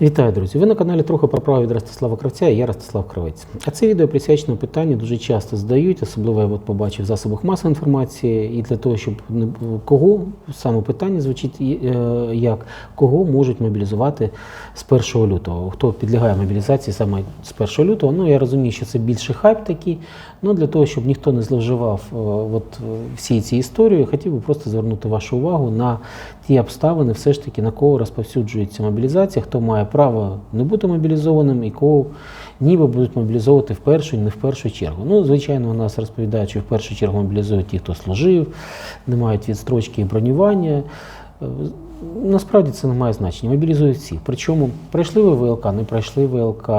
Вітаю, друзі! Ви на каналі трохи про право від Ростислава Кравця і я Ростислав Кравець. А це відео присвячено питанню дуже часто задають, особливо я от побачив в засобах масової інформації, і для того, щоб кого саме питання звучить е, як кого можуть мобілізувати з 1 лютого. Хто підлягає мобілізації саме з 1 лютого? Ну я розумію, що це більше хайп такий. Ну для того, щоб ніхто не зловживав е, от е, всі ці історії, хотів би просто звернути вашу увагу на ті обставини, все ж таки на кого розповсюджується мобілізація, хто має право не бути мобілізованим і кого ніби будуть мобілізовувати в першу і не в першу чергу. Ну, звичайно, у нас розповідають, що в першу чергу мобілізують ті, хто служив, не мають відстрочки і бронювання. Е, Насправді це не має значення. Мобілізують всіх. Причому пройшли ви ВЛК, не пройшли ВЛК.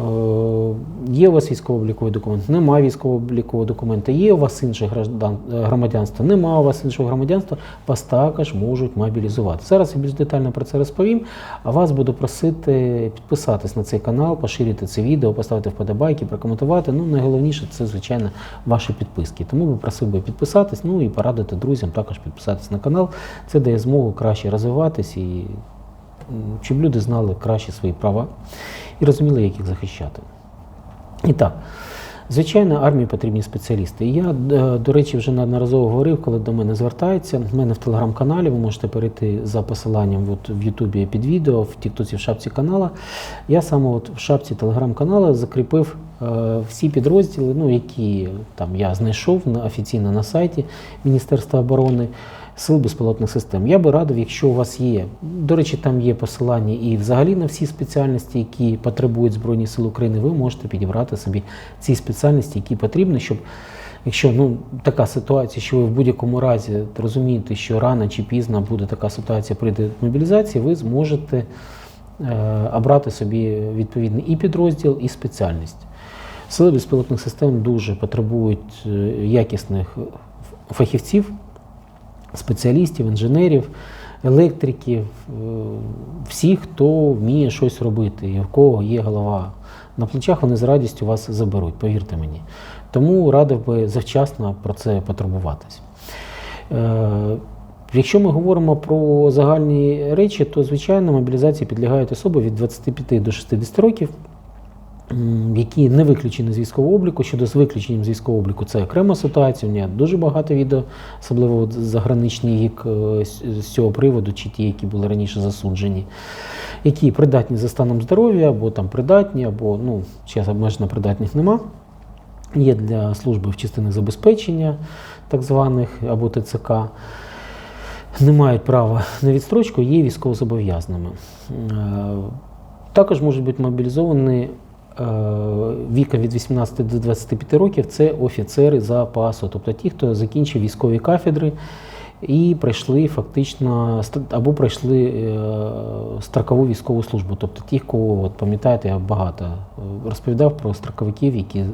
Е, Є у вас військово-обліковий документ, немає військово-облікового документа, є у вас інше е, громадянство, немає у вас іншого громадянства, вас також можуть мобілізувати. Зараз я більш детально про це розповім, а вас буду просити підписатись на цей канал, поширити це відео, поставити вподобайки, прокоментувати. Ну, найголовніше це, звичайно, ваші підписки. Тому би просив би підписатись, ну і порадити друзям також підписатись на канал. Це дає змогу краще розвиватись і щоб люди знали краще свої права і розуміли, як їх захищати. І так, звичайно, армії потрібні спеціалісти. Я, е, до речі, вже неодноразово говорив, коли до мене звертаються. В мене в телеграм-каналі, ви можете перейти за посиланням от в Ютубі під відео, в Тіктоці в шапці канала. Я саме от в шапці телеграм-канала закріпив е, всі підрозділи, ну, які там я знайшов офіційно на сайті Міністерства оборони. Сил безпілотних систем. Я би радив, якщо у вас є. До речі, там є посилання і взагалі на всі спеціальності, які потребують Збройні Сили України, ви можете підібрати собі ці спеціальності, які потрібні, щоб якщо ну, така ситуація, що ви в будь-якому разі розумієте, що рано чи пізно буде така ситуація прийде мобілізації, ви зможете е, обрати собі відповідний і підрозділ, і спеціальність. Сили безпілотних систем дуже потребують е, якісних фахівців спеціалістів, інженерів, електриків, е, всіх, хто вміє щось робити і в кого є голова. На плечах вони з радістю вас заберуть, повірте мені. Тому радив би завчасно про це потурбуватись. Е, Якщо ми говоримо про загальні речі, то звичайно мобілізації підлягають особи від 25 до 60 років, які не виключені з військового обліку. Щодо з виключенням з військового обліку, це окрема ситуація. У мене дуже багато відео, особливо заграничний гік е, з цього приводу, чи ті, які були раніше засуджені, які придатні за станом здоров'я, або там придатні, або ну, зараз обмежено придатних нема. Є для служби в частинах забезпечення, так званих або ТЦК. Не мають права на відстрочку, є військовозобов'язаними. Е, Також можуть бути мобілізовані віком від 18 до 25 років це офіцери запасу, тобто ті, хто закінчив військові кафедри і пройшли фактично або пройшли е, строкову військову службу. Тобто ті, кого от, пам'ятаєте, я багато е, розповідав про строковиків, які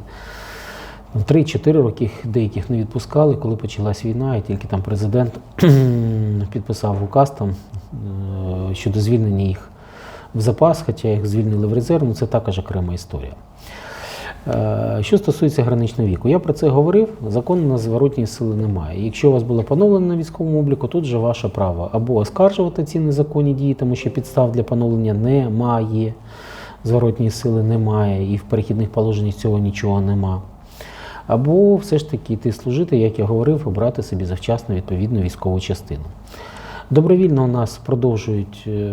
3-4 роки деяких не відпускали, коли почалась війна, і тільки там президент підписав указ там, е, щодо звільнення їх в запас, хоча їх звільнили в резерв, ну це також окрема історія. Е, Що стосується граничного віку, я про це говорив. Закону на зворотній сили немає. Якщо у вас було поновлено на військовому обліку, тут же ваше право або оскаржувати ці незаконні дії, тому що підстав для поновлення немає, зворотньої сили немає, і в перехідних положеннях цього нічого нема. Або все ж таки йти служити, як я говорив, обрати собі завчасно відповідну військову частину. Добровільно у нас продовжують е,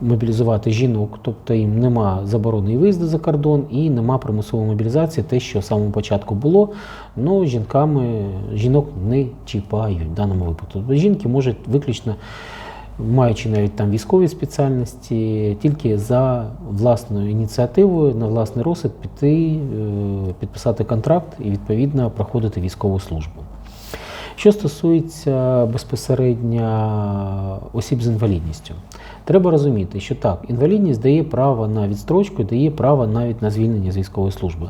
мобілізувати жінок, тобто їм нема заборони виїзду за кордон, і нема примусової мобілізації, те, що в самому початку було. Ну, жінками жінок не чіпають в даному випадку. Тобто жінки можуть виключно, маючи навіть там військові спеціальності, тільки за власною ініціативою, на власний розсуд піти, е, підписати контракт і відповідно проходити військову службу. Що стосується безпосередньо осіб з інвалідністю, треба розуміти, що так, інвалідність дає право на відстрочку, дає право навіть на звільнення з військової служби.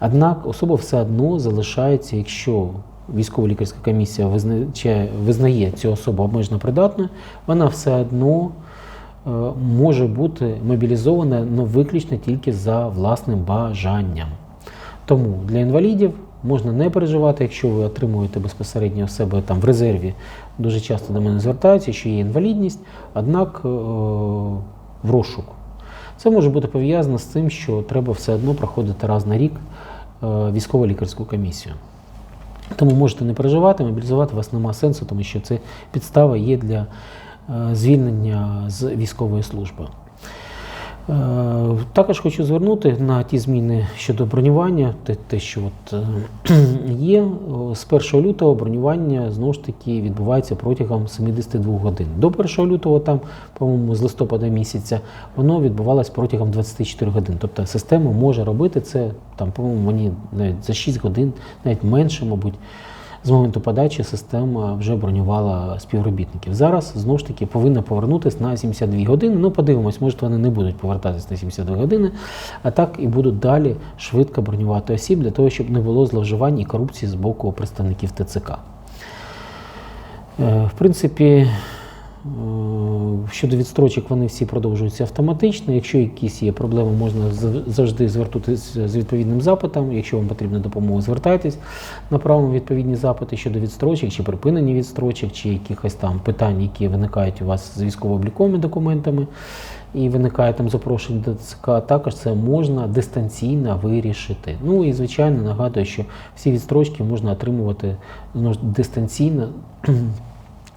Однак особа все одно залишається, якщо військово-лікарська комісія визначає, визнає цю особу обмежено придатною, вона все одно е, може бути мобілізована ну, виключно тільки за власним бажанням. Тому для інвалідів можна не переживати, якщо ви отримуєте безпосередньо в себе там в резерві. Дуже часто до мене звертаються, що є інвалідність, однак е, в розшук. Це може бути пов'язано з тим, що треба все одно проходити раз на рік е, військово-лікарську комісію. Тому можете не переживати, мобілізувати вас нема сенсу, тому що це підстава є для е, звільнення з військової служби. Е, Також хочу звернути на ті зміни щодо бронювання, те, те що от, е, є. З 1 лютого бронювання знову ж таки відбувається протягом 72 годин. До 1 лютого, там, по-моєму, з листопада місяця, воно відбувалось протягом 24 годин. Тобто система може робити це, там, по-моєму, мені навіть за 6 годин, навіть менше, мабуть. З моменту подачі система вже бронювала співробітників. Зараз знову ж таки повинна повернутися на 72 години. Ну, подивимось, може вони не будуть повертатись на 72 години, а так і будуть далі швидко бронювати осіб для того, щоб не було зловживань і корупції з боку представників ТЦК. Е, В принципі, щодо відстрочок, вони всі продовжуються автоматично. Якщо якісь є проблеми, можна завжди звертатися з відповідним запитом. Якщо вам потрібна допомога, звертайтесь, направимо відповідні запити щодо відстрочок чи припинення відстрочок, чи якихось там питань, які виникають у вас з військово-обліковими документами. І виникає там запрошення до ТЦК, також це можна дистанційно вирішити. Ну і звичайно нагадую, що всі відстрочки можна отримувати знову дистанційно,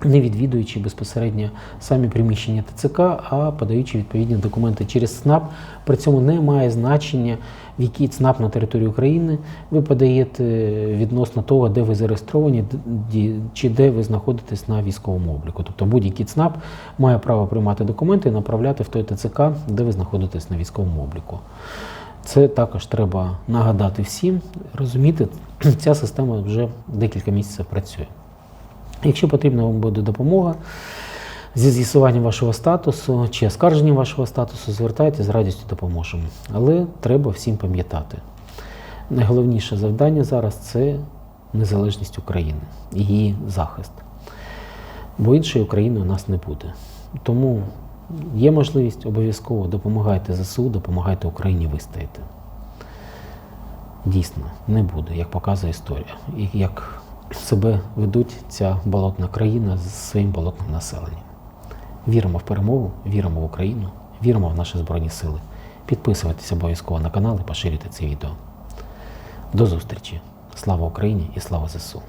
не відвідуючи безпосередньо самі приміщення ТЦК, а подаючи відповідні документи через СНАП. При цьому не має значення, в який ЦНАП на території України ви подаєте відносно того, де ви зареєстровані, чи де ви знаходитесь на військовому обліку. Тобто будь-який ЦНАП має право приймати документи і направляти в той ТЦК, де ви знаходитесь на військовому обліку. Це також треба нагадати всім, розуміти, ця система вже декілька місяців працює. Якщо потрібна вам буде допомога зі з'ясуванням вашого статусу чи оскарженням вашого статусу, звертайтеся, з радістю допоможемо. Але треба всім пам'ятати. Найголовніше завдання зараз це незалежність України, її захист. Бо іншої України у нас не буде. Тому є можливість обов'язково допомагайте ЗСУ, допомагайте Україні вистояти. Дійсно, не буде, як показує історія. І як себе ведуть ця болотна країна з своїм болотним населенням. Віримо в перемогу, віримо в Україну, віримо в наші Збройні Сили. Підписуйтесь обов'язково на канал і поширюйте це відео. До зустрічі! Слава Україні і слава ЗСУ!